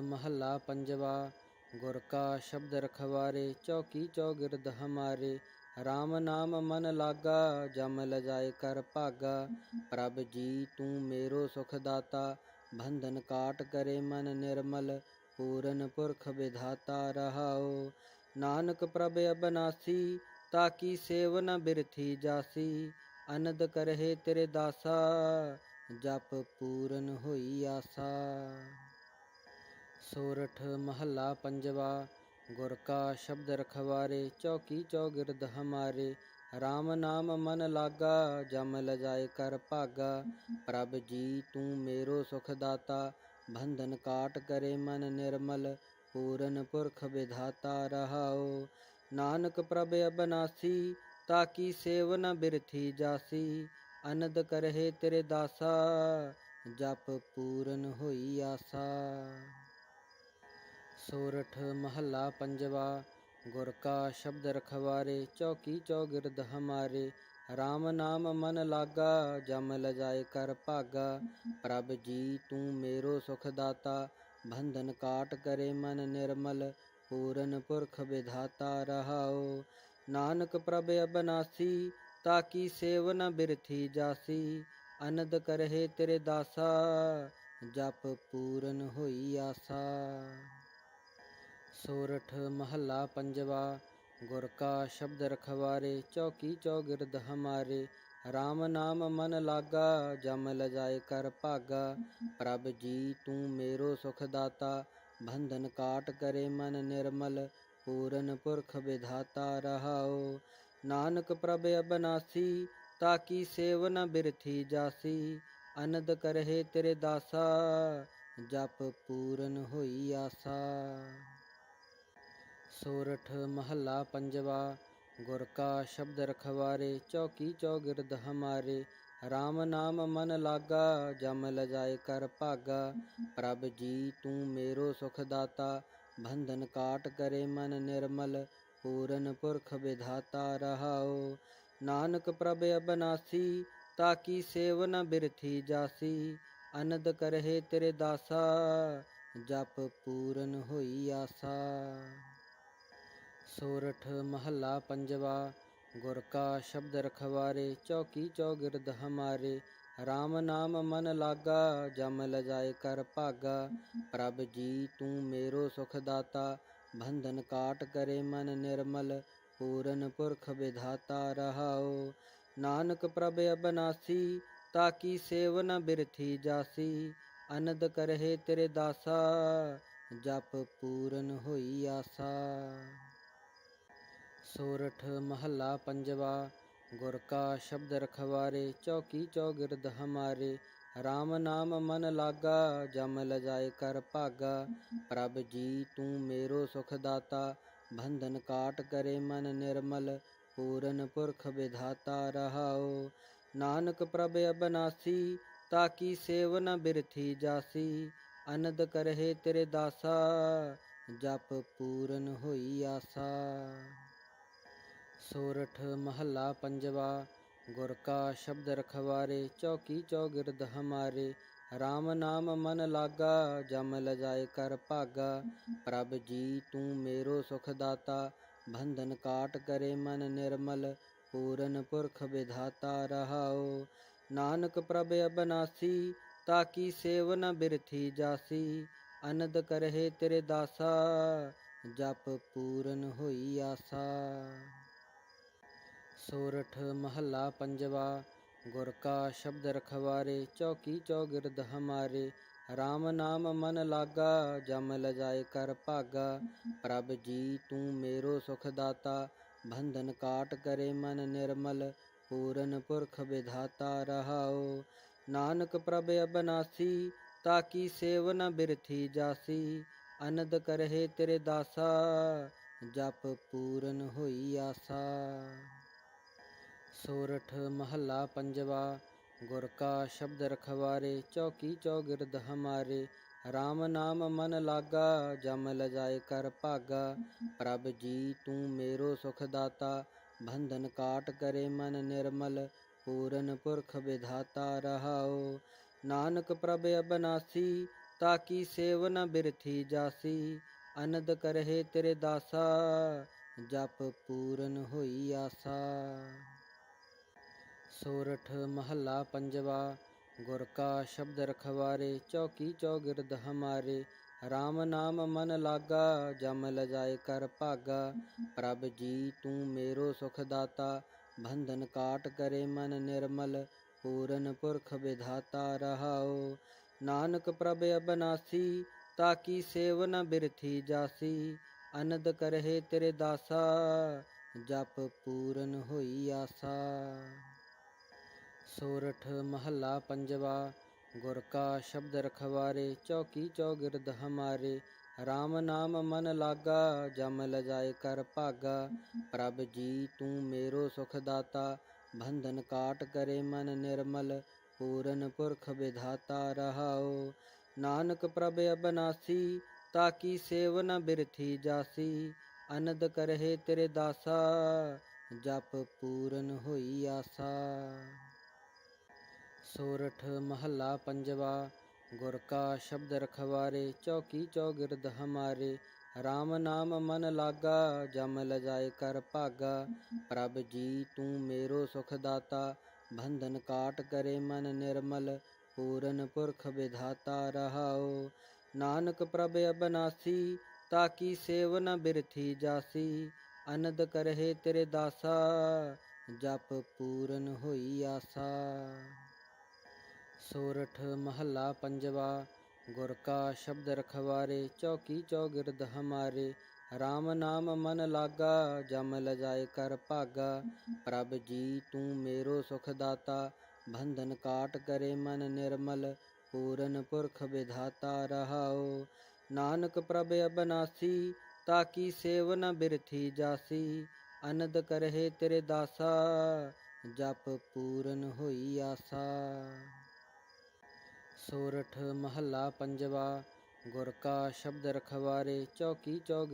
महला पंजवा गुरका शब्द रखवारे, चौकी चौगिर्द हमारे। राम नाम मन लागा, जम ल जाए कर भागा प्रभ जी, तू मेरो सुखदाता, बंधन काट करे मन निर्मल, पूरन पुरख विधाता रहाओ। नानक प्रभ अबनासी ताकि सेवन बिरथी जासी। अनद करहे तेरे दासा, जप पूरन होई आसा। सोरठ महला पंजवा गुर का शब्द रखवारे चौकी चौगिर्द हमारे राम नाम मन लागा जम लजाए कर भागा प्रभ जी तू मेरो सुखदाता बंधन काट करे मन निर्मल पूरन पुरख विधाता रहाओ नानक प्रभ अबनासी ताकि सेवन बिरथी जासी अनद करहे तेरे दासा जप पूरन होई आसा सोरठ महला पंजवा गुरका शब्द रखवारे चौकी चौगिर्द हमारे राम नाम मन लागा जम लजाए कर भागा प्रभ जी तू मेरो सुखदाता बंधन काट करे मन निर्मल पूरन पुरख विधाता रहाओ नानक प्रभ अबनासी ताकि सेवन बिरथी जासी अनद करहे तेरे दासा जप पूरन होई आसा सोरठ महला पंजवा गुरका शब्द रखवारे चौकी चौगिर्द हमारे राम नाम मन लागा जम लजाए कर भागा प्रभ जी तू मेरो सुखदाता बंधन काट करे मन निर्मल पूरन पुरख विधाता रहाओ नानक प्रभ अबनासी ताकि सेवन बिरथी जासी अनद करहे तेरे दासा जप पूरन होई आसा सोरठ महला पंजवा गुर का शब्द रखवारे, चौकी चौगिर्द हमारे। राम नाम मन लागा, जम लजाए कर भागा प्रभ जी, तू मेरो सुखदाता, बंधन काट करे मन निर्मल, पूरन पुरख विधाता रहाओ। नानक प्रभ अबनासी ताकि सेवन बिरथी जासी। अनद करहे तेरे दासा, जप पूरन होई आसा। सोरठ महला पंजवा गुरका शब्द रखवारे चौकी चौगिर्द हमारे राम नाम मन लागा जम लजाए कर भागा प्रभ जी तू मेरो सुखदाता बंधन काट करे मन निर्मल पूरन पुरख विधाता रहाओ नानक प्रभ अबनासी ताकि सेवन बिरथी जासी अनद करहे तेरे दासा जप पूरन होई आसा सोरठ महला पंजवा गुरका शब्द रखवारे चौकी चौगिर्द हमारे राम नाम मन लागा जम लजाए कर भागा प्रभ जी तू मेरो सुखदाता बंधन काट करे मन निर्मल पूरन पुरख विधाता रहाओ नानक प्रभ अबनासी ताकि सेवन बिरथी जासी अनद करहे तेरे दासा जप पूरन होई आसा सोरठ महला पंजवा गुर का शब्द रखवारे चौकी चौगिर्द हमारे राम नाम मन लागा जम लजाए कर भागा प्रभ जी तू मेरो सुखदाता बंधन काट करे मन निर्मल पूरन पुरख विधाता रहाओ नानक प्रभ अबनासी ताकि सेवन बिरथी जासी अनद करहे तेरे दासा जप पूरन होई आसा सोरठ महला पंजवा गुरका शब्द रखवारे चौकी चौगिरद हमारे राम नाम मन लागा जम लजाए कर भागा प्रभ जी तू मेरो सुखदाता बंधन काट करे मन निर्मल पूरन पुरख विधाता रहाओ नानक प्रभ अबनासी ताकि सेवन बिरथी जासी अनद करहे तेरे दासा जप पूरन होई आसा सोरठ महला पंजवा गुरका शब्द रखवारे चौकी चौगिर्द हमारे राम नाम मन लागा जम लजाए कर भागा प्रभ जी तू मेरो सुखदाता बंधन काट करे मन निर्मल पूरन पुरख विधाता रहाओ नानक प्रभ अबनासी ताकि सेवन बिरथी जासी अनद करहे तेरे दासा जप पूरन होई आसा सोरठ महला पंजवा गुर का शब्द रखवारे चौकी चौगिर्द हमारे राम नाम मन लागा जम लजाए कर भागा प्रभ जी तू मेरो सुखदाता बंधन काट करे मन निर्मल पूरन पुरख विधाता रहाओ नानक प्रभ अबनासी ताकि सेवन बिरथी जासी अनद करहे तेरे दासा जप पूरन होई आसा सोरठ महला पंजवा गुरका शब्द रखवारे चौकी चौगिर्द हमारे राम नाम मन लागा जम ल जाए कर भागा प्रभ जी तू मेरो सुखदाता बंधन काट करे मन निर्मल पूरन पुरख विधाता रहाओ नानक प्रभ अबनासी ताकि सेवन बिरथी जासी अनद करहे तेरे दासा जप पूरन होई आसा सोरठ महला पंजवा गुरका शब्द रखवारे चौकी चौगिर्द हमारे राम नाम मन लागा जम लजाए कर भागा प्रभ जी तू मेरो सुखदाता बंधन काट करे मन निर्मल पूरन पुरख विधाता रहाओ नानक प्रभ अबनासी ताकि सेवन बिरथी जासी अनद करहे तेरे दासा जप पूरन होई आसा सोरठ महला पंजवा गुरका शब्द रखवारे चौकी चौगिर्द हमारे राम नाम मन लागा जम लजाए कर भागा प्रभ जी तू मेरो सुखदाता बंधन काट करे मन निर्मल पूरन पुरख विधाता रहाओ नानक प्रभ अबनासी ताकि सेवन बिरथी जासी अनद करहे तेरे दासा जप पूरन होई आसा सोरठ महला पंजवा गुरका शब्द रखवारे चौकी चौग